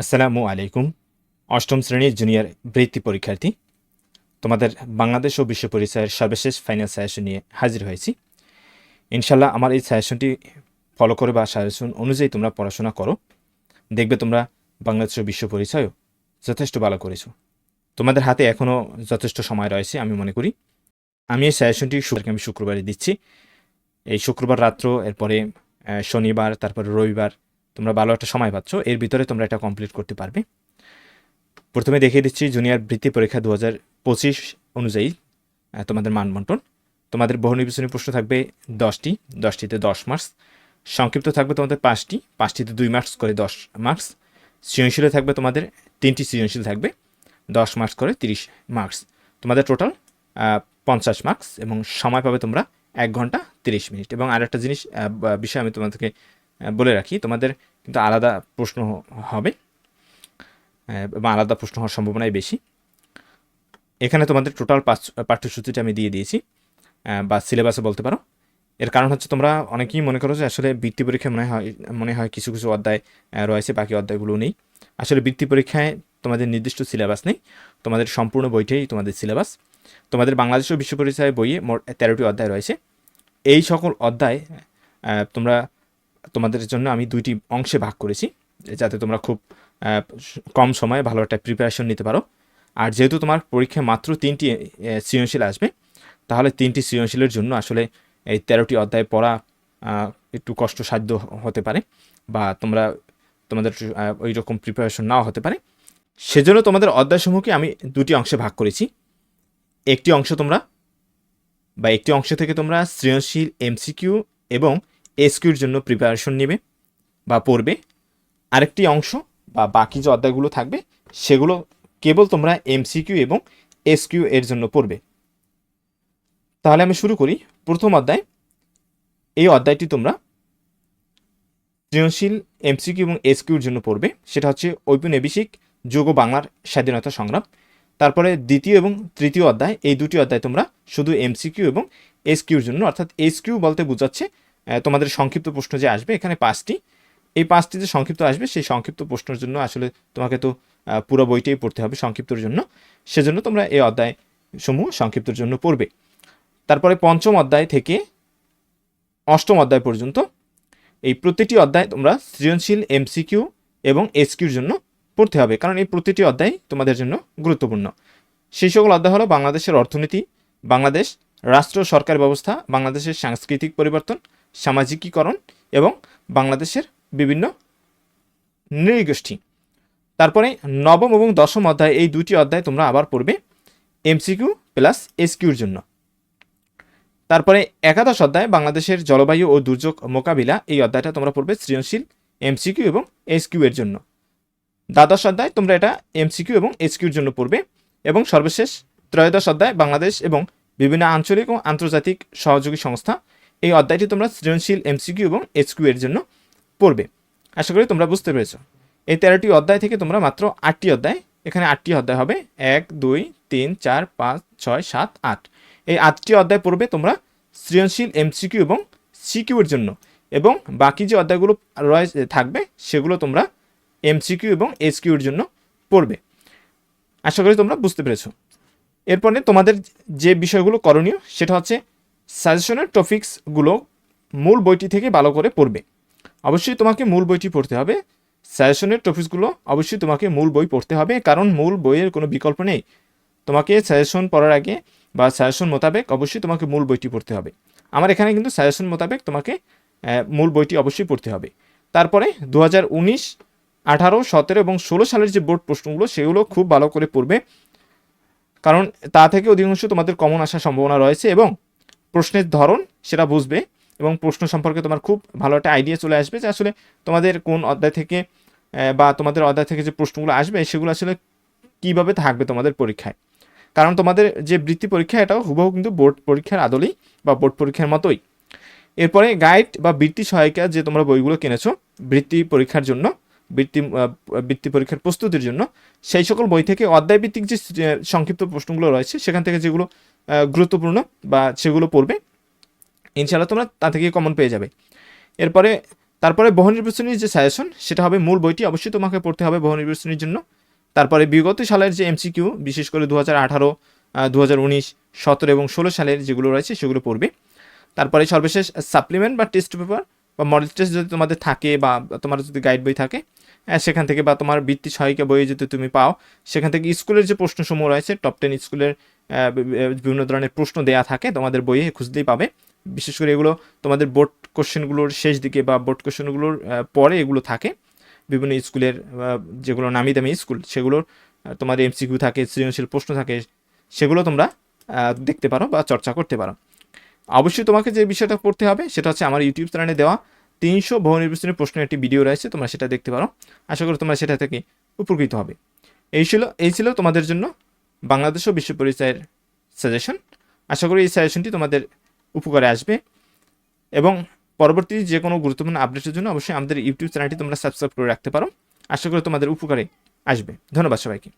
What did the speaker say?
আসসালামু আলাইকুম, অষ্টম শ্রেণির জুনিয়র বৃত্তি পরীক্ষার্থী। তোমাদের বাংলাদেশ ও বিশ্ব পরিচয়ের সর্বশেষ ফাইনাল সাজেশন নিয়ে হাজির হয়েছি। ইনশাল্লাহ আমার এই সাজেশনটি ফলো করে বা সাজেশন অনুযায়ী তোমরা পড়াশোনা করো। দেখবে তোমরা বাংলাদেশ ও বিশ্ব পরিচয়ও যথেষ্ট ভালো করেছ। তোমাদের হাতে এখনও যথেষ্ট সময় রয়েছে, আমি মনে করি। আমি এই সাজেশনটি আমি শুক্রবারে দিচ্ছি। এই শুক্রবার রাত্র, এরপরে শনিবার, তারপরে রবিবার তোমরা ভালো একটা সময় পাচ্ছ এর ভিতরে তোমরা এটা কমপ্লিট করতে পারবে। প্রথমে দেখিয়ে দিচ্ছি জুনিয়র বৃত্তি পরীক্ষা দু হাজার পঁচিশ অনুযায়ী তোমাদের মানবন্টন। তোমাদের বহু নির্বাচনী প্রশ্ন থাকবে দশটি দশটিতে দশ মার্কস সংক্ষিপ্ত থাকবে তোমাদের পাঁচটি পাঁচটিতে দুই মার্কস করে দশ মার্কস সৃজনশীলে থাকবে তোমাদের তিনটি সৃজনশীল থাকবে দশ মার্কস করে তিরিশ মার্কস তোমাদের টোটাল পঞ্চাশ মার্কস এবং সময় পাবে তোমরা এক ঘণ্টা তিরিশ মিনিট। এবং আরেকটা জিনিস আহ, বিষয় আমি তোমাদেরকে বলে রাখি, তোমাদের কিন্তু আলাদা প্রশ্ন হবে বা আলাদা প্রশ্ন হওয়ার সম্ভাবনাই বেশি। এখানে তোমাদের টোটাল পাঠ্যসূচিটা আমি দিয়ে দিয়েছি বা সিলেবাসে বলতে পারো। এর কারণ হচ্ছে তোমরা অনেকেই মনে করো যে আসলে বৃত্তি পরীক্ষায় মনে হয় মনে হয় কিছু কিছু অধ্যায় রয়েছে, বাকি অধ্যায়গুলো নেই। আসলে বৃত্তি পরীক্ষায় তোমাদের নির্দিষ্ট সিলেবাস নেই, তোমাদের সম্পূর্ণ বইটাই তোমাদের সিলেবাস তোমাদের বাংলাদেশ ও বিশ্ব পরিচয় বইয়ে মোট তেরোটি অধ্যায় রয়েছে। এই সকল অধ্যায় তোমরা তোমাদের জন্য আমি দুইটি অংশে ভাগ করেছি, যাতে তোমরা খুব কম সময়ে ভালো একটা প্রিপারেশন নিতে পারো। আর যেহেতু তোমার পরীক্ষায় মাত্র তিনটি সৃজনশীল আসবে, তাহলে তিনটি সৃজনশীলের জন্য আসলে এই তেরোটি অধ্যায় পড়া একটু কষ্টসাধ্য হতে পারে, বা তোমরা, তোমাদের ওই রকম প্রিপারেশন নাও হতে পারে। সেজন্য তোমাদের অধ্যায়সমূহকে আমি দুটি অংশে ভাগ করেছি। একটি অংশ তোমরা, বা একটি অংশ থেকে তোমরা সৃজনশীল এমসিকিউ এবং এসকিউর জন্য প্রিপারেশন নেবে বা পড়বে। আরেকটি অংশ বা বাকি যে অধ্যায়গুলো থাকবে, সেগুলো কেবল তোমরা এমসিকিউ এবং এসকিউ এর জন্য পড়বে। তাহলে আমি শুরু করি। প্রথম অধ্যায়, এই অধ্যায়টি তোমরা সৃজনশীল এমসিকিউ এবং এসকিউর জন্য পড়বে। সেটা হচ্ছে ঔপনিবেশিক যোগ বাংলার স্বাধীনতা সংগ্রাম। তারপরে দ্বিতীয় এবং তৃতীয় অধ্যায়, এই দুটি অধ্যায় তোমরা শুধু এমসিকিউ এবং এসকিউর জন্য, অর্থাৎ এসকিউ বলতে বোঝাচ্ছে তোমাদের সংক্ষিপ্ত প্রশ্ন যে আসবে, এখানে পাঁচটি। এই পাঁচটি যে সংক্ষিপ্ত আসবে, সেই সংক্ষিপ্ত প্রশ্নের জন্য আসলে তোমাকে তো পুরো বইটাই পড়তে হবে সংক্ষিপ্তর জন্য। সেজন্য তোমরা এই অধ্যায় সমূহ সংক্ষিপ্তর জন্য পড়বে। তারপরে পঞ্চম অধ্যায় থেকে অষ্টম অধ্যায় পর্যন্ত এই প্রতিটি অধ্যায় তোমরা সৃজনশীল, এমসিকিউ এবং এসকিউর জন্য পড়তে হবে, কারণ এই প্রতিটি অধ্যায় তোমাদের জন্য গুরুত্বপূর্ণ। সেই সকল অধ্যায় হলো বাংলাদেশের অর্থনীতি, বাংলাদেশ রাষ্ট্র সরকার ব্যবস্থা, বাংলাদেশের সাংস্কৃতিক পরিবর্তন সামাজিকীকরণ এবং বাংলাদেশের বিভিন্ন নৃগোষ্ঠী তারপরে নবম এবং দশম অধ্যায়, এই দুটি অধ্যায় তোমরা আবার পড়বে এমসিকিউ প্লাস এসকিউর জন্য। তারপরে একাদশ অধ্যায়, বাংলাদেশের জলবায়ু ও দুর্যোগ মোকাবিলা, এই অধ্যায়টা তোমরা পড়বে সৃজনশীল এমসিকিউ এবং এসকিউ এর জন্য। দ্বাদশ অধ্যায় তোমরা এটা এমসিকিউ এবং এসকিউর জন্য পড়বে এবং সর্বশেষ ত্রয়োদশ অধ্যায়, বাংলাদেশ এবং বিভিন্ন আঞ্চলিক ও আন্তর্জাতিক সহযোগী সংস্থা এই অধ্যায়টি তোমরা সৃজনশীল এমসিকিউ এবং এসকিউ এর জন্য পড়বে। আশা করি তোমরা বুঝতে পেরেছ। এই তেরোটি অধ্যায় থেকে তোমরা মাত্র আটটি অধ্যায়, এখানে আটটি অধ্যায় হবে। এক, দুই, তিন, চার, পাঁচ, ছয়, সাত, আট। এই আটটি অধ্যায় পড়বে তোমরা সৃজনশীল এমসিকিউ এবং সিকিউ এর জন্য। এবং বাকি যে অধ্যায়গুলো রয়েছে থাকবে, সেগুলো তোমরা এমসিকিউ এবং এসকিউ এর জন্য পড়বে। আশা করি তোমরা বুঝতে পেরেছ। এরপরে তোমাদের যে বিষয়গুলো করণীয়, সেটা হচ্ছে সাজেশনের টপিকসগুলো মূল বইটি থেকে ভালো করে পড়বে। অবশ্যই তোমাকে মূল বইটি পড়তে হবে। সাজেশনের টপিকসগুলো অবশ্যই তোমাকে মূল বই পড়তে হবে, কারণ মূল বইয়ের কোনো বিকল্প নেই। তোমাকে সাজেশন পড়ার আগে বা সাজেশন মোতাবেক অবশ্যই তোমাকে মূল বইটি পড়তে হবে। আমার এখানে কিন্তু সাজেশন মোতাবেক তোমাকে মূল বইটি অবশ্যই পড়তে হবে। তারপরে দু হাজার উনিশ, আঠারো, সতেরো এবং ষোলো সালের যে বোর্ড প্রশ্নগুলো, সেগুলো খুব ভালো করে পড়বে। কারণ তা থেকে অধিকাংশ তোমাদের কমন আসার সম্ভাবনা রয়েছে এবং প্রশ্নের ধরন সেটা বুঝবে এবং প্রশ্ন সম্পর্কে তোমার খুব ভালো একটা আইডিয়া চলে আসবে যে আসলে তোমাদের কোন অধ্যায় থেকে বা তোমাদের অধ্যায় থেকে যে প্রশ্নগুলো আসবে সেগুলো আসলে কীভাবে থাকবে তোমাদের পরীক্ষায়। কারণ তোমাদের যে বৃত্তি পরীক্ষা, এটাও হুবহু কিন্তু বোর্ড পরীক্ষার আদলেই বা বোর্ড পরীক্ষার মতোই। এরপরে গাইড বা বৃত্তি সহায়িকা যে তোমরা বইগুলো কিনেছো বৃত্তি পরীক্ষার জন্য বৃত্তি বৃত্তি পরীক্ষার প্রস্তুতির জন্য। সেই সকল বই থেকে অধ্যায় ভিত্তিক যে সংক্ষিপ্ত প্রশ্নগুলো রয়েছে, সেখান থেকে যেগুলো গুরুত্বপূর্ণ বা সেগুলো পড়বে, ইনশাআল্লাহ তোমরা তা থেকে কমন পেয়ে যাবে। এরপরে, তারপরে বহু নির্বাচনীর যে সাজেশন সেটা হবে মূল বইটি অবশ্যই তোমাকে পড়তে হবে বহু নির্বাচনীর জন্য। তারপরে বিগত সালের যে এমসিকিউ বিশেষ করে দু হাজার আঠারো দু হাজার উনিশ, সতেরো এবং ষোলো সালের যেগুলো রয়েছে, সেগুলো পড়বে। তারপরে সর্বশেষ সাপ্লিমেন্ট বা টেস্ট পেপার বা মডেল টেস্ট যদি তোমাদের থাকে বা তোমার যদি গাইড বই থাকে সেখান থেকে বা তোমার বৃত্তি সহায়িকা বইয়ে যদি তুমি পাও, সেখান থেকে স্কুলের যে প্রশ্নসমূহ রয়েছে টপ টেন স্কুলের বিভিন্ন ধরনের প্রশ্ন দেয়া থাকে, তোমাদের বইয়ে খুঁজতেই পাবে। বিশেষ করে এগুলো তোমাদের বোর্ড কোশ্চেনগুলোর শেষ দিকে বা বোর্ড কোশ্চেনগুলোর পরে এগুলো থাকে। বিভিন্ন স্কুলের যেগুলো নামি দামি স্কুল, সেগুলোর তোমার এমসিকিউ থাকে, সৃজনশীল প্রশ্ন থাকে, সেগুলো তোমরা দেখতে পারো বা চর্চা করতে পারো। অবশ্যই তোমাকে যে বিষয়টা পড়তে হবে, সেটা হচ্ছে আমার ইউটিউব চ্যানেলে দেওয়া। তিনশো বহু নির্বাচনী প্রশ্নের একটি ভিডিও রয়েছে, তোমরা সেটা দেখতে পারো। আশা করি তোমরা সেটা থেকে উপকৃত হবে। এই ছিল এই ছিল তোমাদের জন্য বাংলাদেশ ও বিশ্ব পরিচয়ের সাজেশন আশা করি এই সাজেশনটি তোমাদের উপকারে আসবে। এবং পরবর্তী যে কোনো গুরুত্বপূর্ণ আপডেটের জন্য অবশ্যই আমাদের ইউটিউব চ্যানেলটি তোমরা সাবস্ক্রাইব করে রাখতে পারো। আশা করি তোমাদের উপকারে আসবে। ধন্যবাদ সবাইকে।